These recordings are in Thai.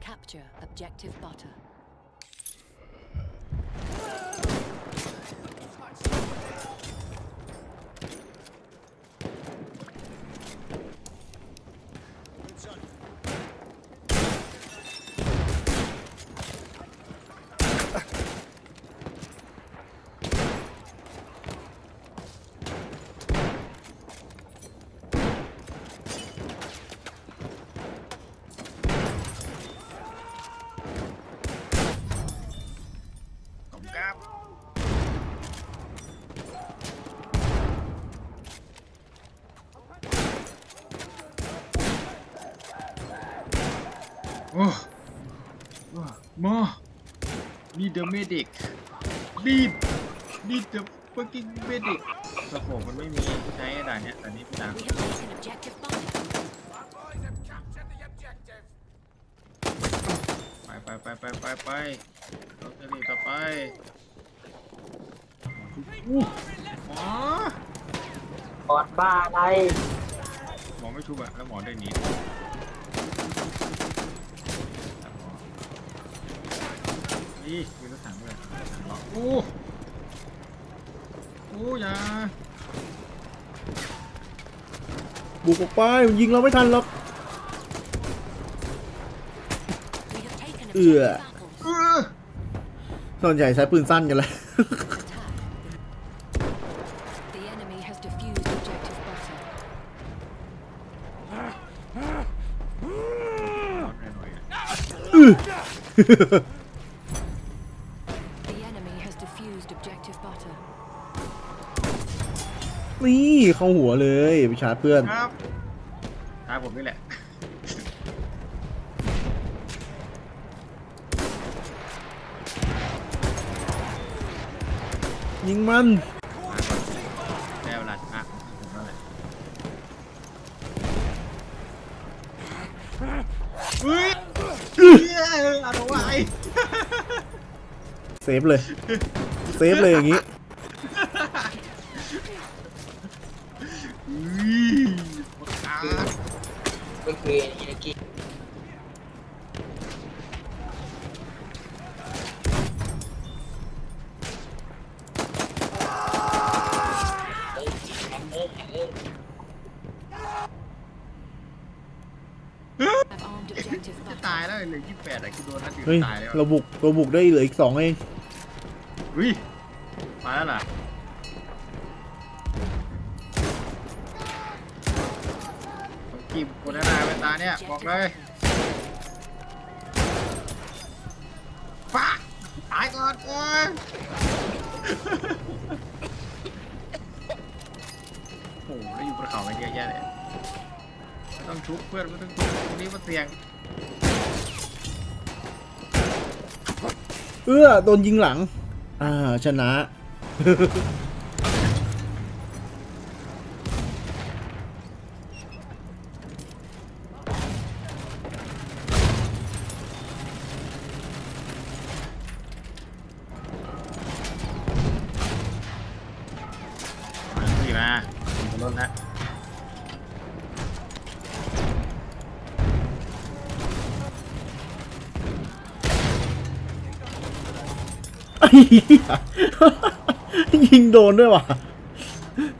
Capture objective butter. โอ้ว้าหมอ need the medic need need the fucking medic สโคปมันไม่มีใช้ด่านเนี้ยแต่นี้พี่ด่าน We have taken objective butter. ไปไปไปไปไปไปเราจะรีบต่อไปอู้หมอบอดบ้าอะไร หมอไม่ชุบอะแล้วหมอได้หนี นี่มีรถถังด้วยรถถังล็อกอู้อู้อย่าบุกออกไปมันยิงเราไม่ทันหรอก We have taken Ugh. objective apples. เออส่วนใหญ่ใช้ปืนสั้นกันเลย Attack. The enemy has defused objective butter. ล็อกหน่อยๆอะ The enemy has defused objective butter. นี่เข้าหัวเลยไปชาร์จเพื่อน ครับตายผมนี่แหละ ยิงมัน ได้เวลาชนะผมแล้วแหละเฮ้ยเฮ้ยอะไรวะไอ้เซฟเลย เซฟเลยอย่างนี้อุ้ยปากกาไม่เคยอินากิ Have armed objective จะ butter. ตายแล้วเหลือยี่สิบแปดอะคือโดนนัดเดียวเฮ้ยตายแล้วเราบุกเราบุกได้เหลืออีกสองเอง อุ้ยมาแล้วล่ะต้องกีบคนหน้าเป็นตาเนี่ย บอกเลยฟ้าตายก่อนเอ้ยโอ้โหแล้วอยู่บนเขากันเยอะแยะเลยไม่ต้องชุบเพื่อนไม่ต้องชุบตรงนี้มันเสี่ยง เอื้อโดนยิงหลัง อ่าชนะ ยิงโดนด้วยว่ะ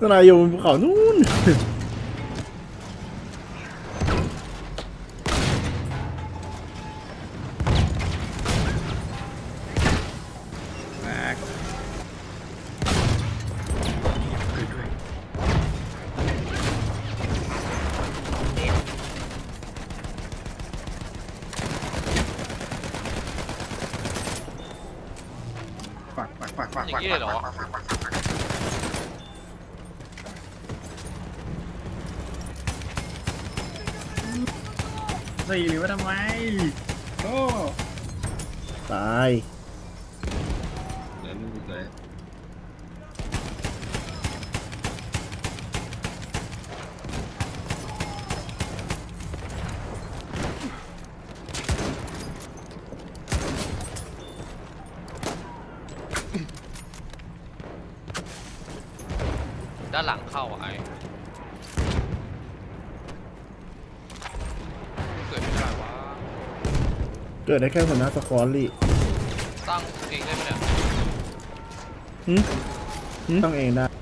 สนายอยู่บนภูเขานู่น ปักฝักฝักฝักอย่างนี้เลยเหรอปักปักปักปักปักสี่หรือว่าทำไมโอ้ตายานหลังเข้าอะไอ้เกิดไม่ได้วะเกิดได้แค่หัวหน้าสควอตลี่ตั้งเองได้ไหมเนี่ยหืมหืมต้องเองได้เกิด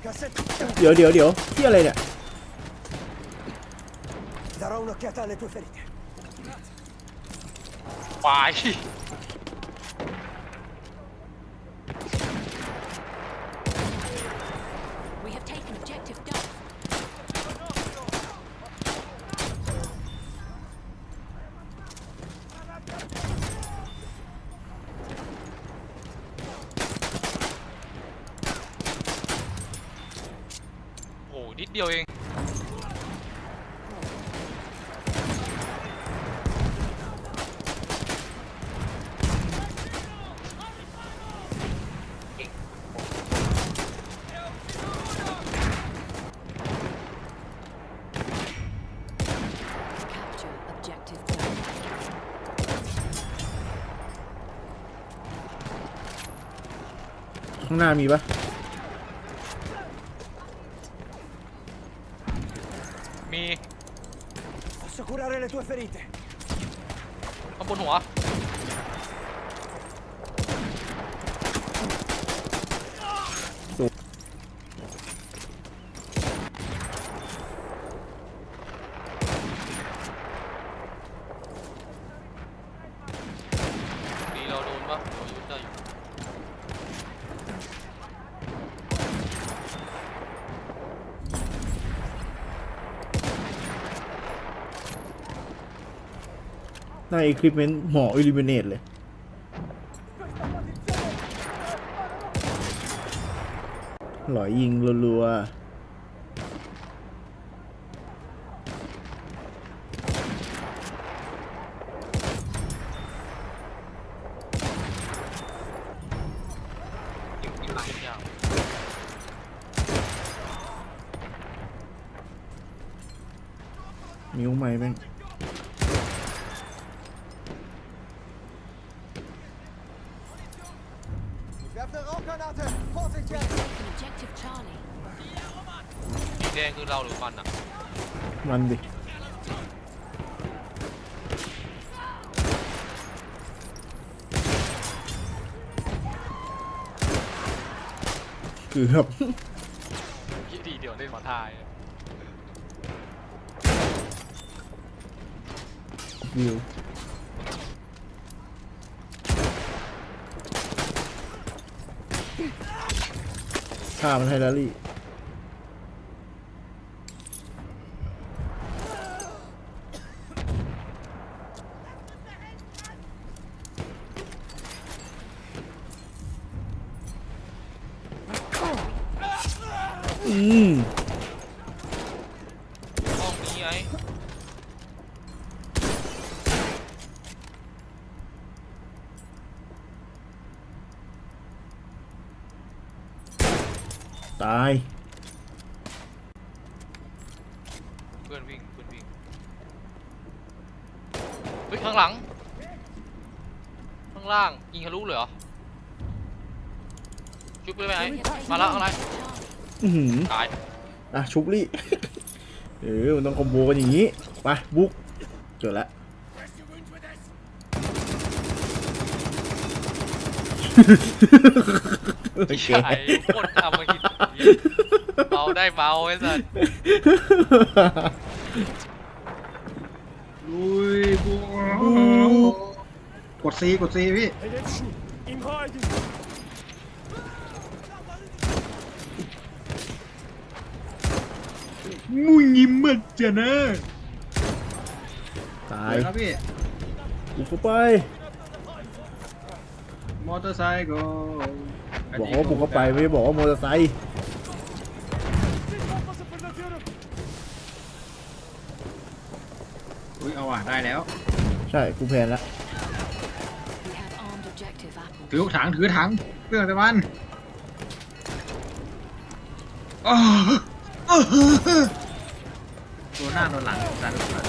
เดี๋ยวเดี๋ยวเดี๋ยวที่อะไรเนี่ย Darò un'occhiata alle tue ferite. ควาย We have taken objective Duff. โอ้โห นิดเดียวเอง Capture objective Duff. ข้างหน้ามีปะ ferite. ในคลิปเมนต์หมออิลิเมเนตเลย หล่อยยิงรัวๆ นิ้วไหมแม่ง Werfe Rauchgranate! Vorsicht We jetzt! have taken objective Charlie. สีแดง คือเราหรือมันอะมันดิเกือบยี่ดีเดี๋ยวเล่นมาทายวิวฆ่ามันให้ลารี่ อืมห้องนี้ไอ้ตาย เพื่อนวิ่งเพื่อนวิ่งเฮ้ยข้างหลัง ข้างล่างยิงทะลุเลยเหรอชุบไปไหมไอ้มาแล้วข้างใน objective Charlie. อือหือตายอะชุบลี่ เออมันต้องคอมโบกันอย่างนี้ไปบุกเจอแล้วโอเคใช่โคตรทำมาหินเบาได้เบาไอ้สัสลุยบัวกดซีกดซีพี่ มุ้ยยิ้มมัดจะนะตาไปยครับพี่กูเข้าไปมอเตอร์ไซค์ก็บอกว่าบุกเข้าไปไม่ได้บอกว่ามอเตอร์ไซค์ Sis bombası fırlatıyorum. อุ้ยเอาอะได้แล้ว ใช่กูแพนแล้ว We have armed objective apples. ถือถังถือถังเครื่องตะวันอ้าวอ้าว ตัวหน้าตัวหลังดันออกมา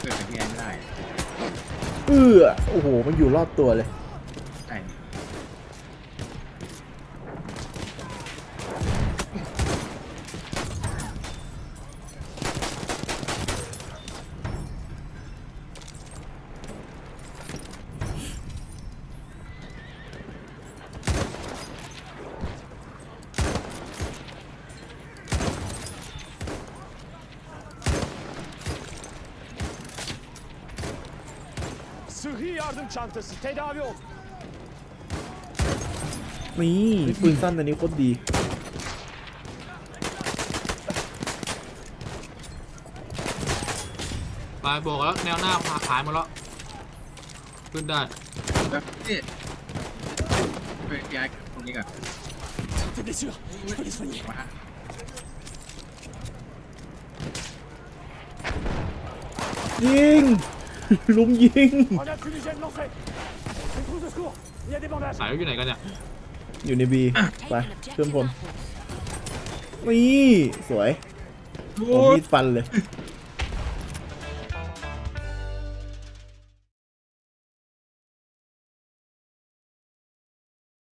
เกิดเป็นพี่แอนไม่ได้ เอื้อโอ้โห มันอยู่รอบตัวเลย ใช่ Sıhhi yardım çantası. Tedavi ol. นี่ปืนสั้นตัวนี้โคตรดีไปบอกแล้วแนวหน้าหาขายหมาแล้วขึ้นได้แบบพี่ไปย้ายตรงนี้ก่อน Tepede silah. Je peux les soigner. มายิง ลุมยิง On a fumigène lancé. Une trousse de secours. Il y a des bandages. สายอยู่ไหนกันเนี่ยอยู่ในบี Take ไป an เครื่อง objective พล apples. นี่ สวยโอ้ผมยมีดฟันเลยโ